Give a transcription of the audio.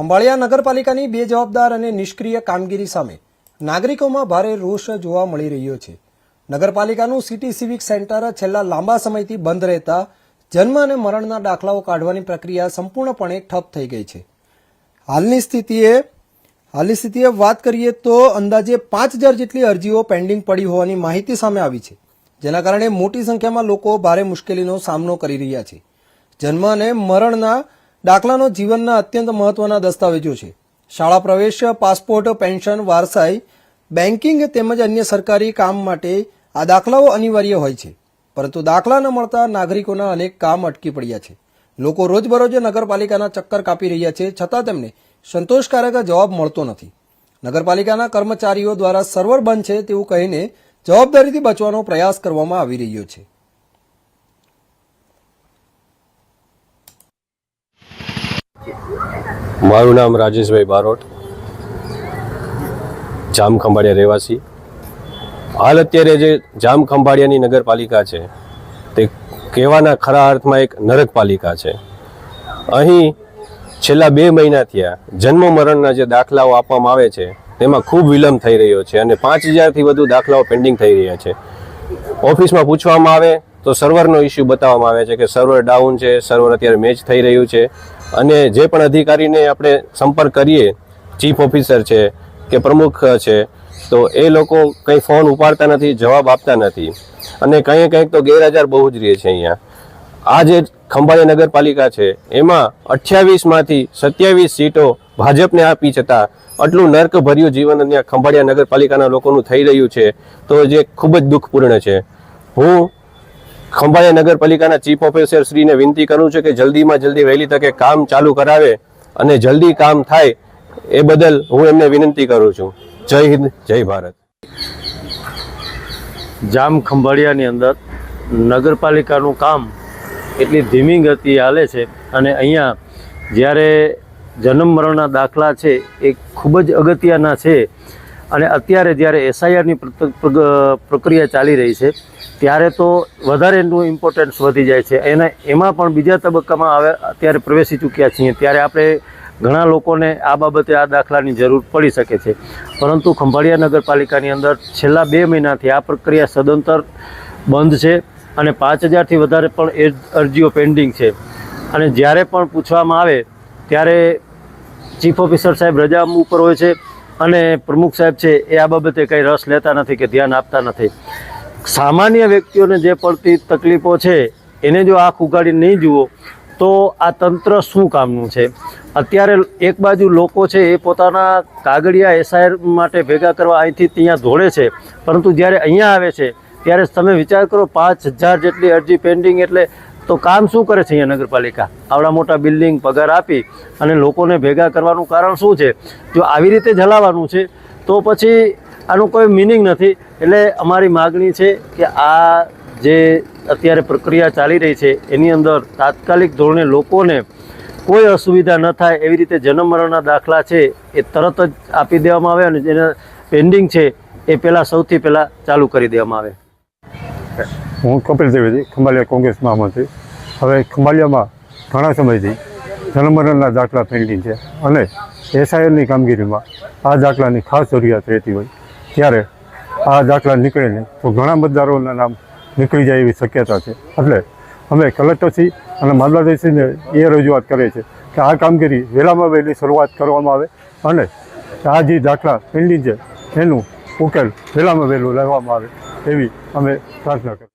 ખંભાળિયા નગરપાલિકાની બેજવાબદાર અને નિષ્ક્રિય કામગીરી સામે નાગરિકોમાં ભારે રોષ જોવા મળી રહ્યો છે. નગરપાલિકાનું સિટી સિવિક સેન્ટર છેલ્લા લાંબા સમયથી બંધ રહેતા જન્મ અને મરણના દાખલાઓ કાઢવાની પ્રક્રિયા સંપૂર્ણપણે ઠપ થઈ ગઈ છે. હાલની સ્થિતિએ હાલની સ્થિતિએ વાત કરીએ તો અંદાજે પાંચ હજાર જેટલી અરજીઓ પેન્ડિંગ પડી હોવાની માહિતી સામે આવી છે, જેના કારણે મોટી સંખ્યામાં લોકો ભારે મુશ્કેલીનો સામનો કરી રહ્યા છે. જન્મ અને મરણના દાખલાનો જીવનના અત્યંત મહત્વના દસ્તાવેજો છે. શાળા પ્રવેશ, પાસપોર્ટ, પેન્શન, વારસાઈ, બેન્કિંગ તેમજ અન્ય સરકારી કામ માટે આ દાખલાઓ અનિવાર્ય હોય છે. પરંતુ દાખલા ન મળતા નાગરિકોના અનેક કામ અટકી પડ્યા છે. લોકો રોજબરોજ નગરપાલિકાના ચક્કર કાપી રહ્યા છે, છતાં તેમને સંતોષકારક જવાબ મળતો નથી. નગરપાલિકાના કર્મચારીઓ દ્વારા સર્વર બંધ છે તેવું કહીને જવાબદારીથી બચવાનો પ્રયાસ કરવામાં આવી રહ્યો છે. મારું નામ રાજેશભાઈ બારોટ, જામ ખંભાળિયા રહેવાસી. હાલ અત્યારે જે જામ ખંભાળિયાની નગરપાલિકા છે, તે કહેવાના ખરા અર્થમાં એક નરકપાલિકા છે. અહીં છેલ્લા બે મહિના થયા, જન્મ મરણના જે દાખલાઓ આપવામાં આવે છે, તેમાં ખૂબ વિલંબ થઈ રહ્યો છે અને પાંચ હજારથી વધુ દાખલાઓ પેન્ડિંગ થઈ રહ્યા છે. ઓફિસમાં પૂછવામાં આવે તો સર્વરનો ઇસ્યુ બતાવવામાં આવે છે કે સર્વર ડાઉન છે સર્વર અત્યારે મેચ થઈ રહ્યું છે. અને જે પણ અધિકારીને આપણે સંપર્ક કરીએ, ચીફ ઓફિસર છે કે પ્રમુખ છે, તો એ લોકો કંઈ ફોન ઉપાડતા નથી, જવાબ આપતા નથી. અને કંઈ કંઈક તો ગેરહાજર બહુ જ રહે છે અહીંયા. આ જે ખંભાળિયા નગરપાલિકા છે, એમાં અઠ્યાવીસમાંથી સત્યાવીસ સીટો ભાજપને આપી છતાં આટલું નર્ક ભર્યું જીવન અહીંયા ખંભાળિયા નગરપાલિકાના લોકોનું થઈ રહ્યું છે, તો જે ખૂબ જ દુઃખપૂર્ણ છે. હું ખંભાળિયા નગરપાલિકાના ચીફ ઓફિસર શ્રીને વિનંતી કરું છું કે જલ્દીમાં જલ્દી વહેલી તકે કામ ચાલુ કરાવે અને જલ્દી કામ થાય એ બદલ હું એમને વિનંતી કરું છું. જય હિન્દ, જય ભારત. જામ ખંભાળિયાની અંદર નગરપાલિકાનું કામ એટલી ધીમી ગતિ હાલે છે અને અહીંયા જ્યારે જન્મ મરણના દાખલા છે એ ખૂબ જ અગત્યના છે. અને અત્યારે જ્યારે એસઆઈઆરની પ્રક્રિયા ચાલી રહી છે, ત્યારે તો વધારે એનું ઇમ્પોર્ટન્સ વધી જાય છે. એના, એમાં પણ બીજા તબક્કામાં આવે અત્યારે પ્રવેશી ચૂક્યા છીએ, ત્યારે આપણે ઘણા લોકોને આ બાબતે આ દાખલાની જરૂર પડી શકે છે. પરંતુ ખંભાળિયા નગરપાલિકાની અંદર છેલ્લા બે મહિનાથી આ પ્રક્રિયા સદંતર બંધ છે અને પાંચ હજારથી વધારે પણ એ અરજીઓ પેન્ડિંગ છે. અને જ્યારે પણ પૂછવામાં આવે, ત્યારે ચીફ ઓફિસર સાહેબ રજા ઉપર હોય છે અને પ્રમુખ સાહેબ છે, એ આ બાબતે કંઈ રસ લેતા નથી કે ધ્યાન આપતા નથી. સામાન્ય વ્યક્તિઓને જે પડતી તકલીફો છે, એને જો આંખ ઉગાડી નહીં જુઓ, તો આ તંત્ર શું કામનું છે? અત્યારે એક બાજુ લોકો છે, એ પોતાના કાગળિયા એસઆઈઆર માટે ભેગા કરવા અહીંથી ત્યાં દોડે છે, પરંતુ જ્યારે અહીંયા આવે છે, ત્યારે તમે વિચાર કરો, પાંચ હજાર જેટલી અરજી પેન્ડિંગ એટલે તો કામ શું કરે છે અહીંયા નગરપાલિકા? આવડા મોટા બિલ્ડિંગ પગાર આપી અને લોકોને ભેગા કરવાનું કારણ શું છે? જો આવી રીતે જલાવાનું છે, તો પછી આનું કોઈ મિનિંગ નથી. એટલે અમારી માગણી છે કે આ જે અત્યારે પ્રક્રિયા ચાલી રહી છે, એની અંદર તાત્કાલિક ધોરણે લોકોને કોઈ અસુવિધા ન થાય એવી રીતે જન્મમરણના દાખલા છે, એ તરત જ આપી દેવામાં આવે અને જેને પેન્ડિંગ છે, એ પહેલાં સૌથી પહેલાં ચાલુ કરી દેવામાં આવે. હું કપિલ ત્રિવેદી, ખંભાલિયા કોંગ્રેસ મહામંત્રી હવે ખંભાલિયામાં ઘણા સમયથી જનમરણના દાખલા પેન્ડિંગ છે અને એસઆઈએલની કામગીરીમાં આ દાખલાની ખાસ જરૂરિયાત રહેતી હોય ત્યારે આ દાખલા નીકળે તો ઘણા મતદારોના નામ નીકળી જાય એવી શક્યતા છે. એટલે અમે કલેક્ટરશ્રી અને મામલતદારશ્રીને એ રજૂઆત કરીએ છીએ કે આ કામગીરી વહેલામાં વહેલી શરૂઆત કરવામાં આવે અને આ જે દાખલા પેન્ડિંગ છે, એનું ઉકેલ વહેલામાં વહેલું લેવામાં આવે. એવી અમે પ્રાર્થના કરીએ.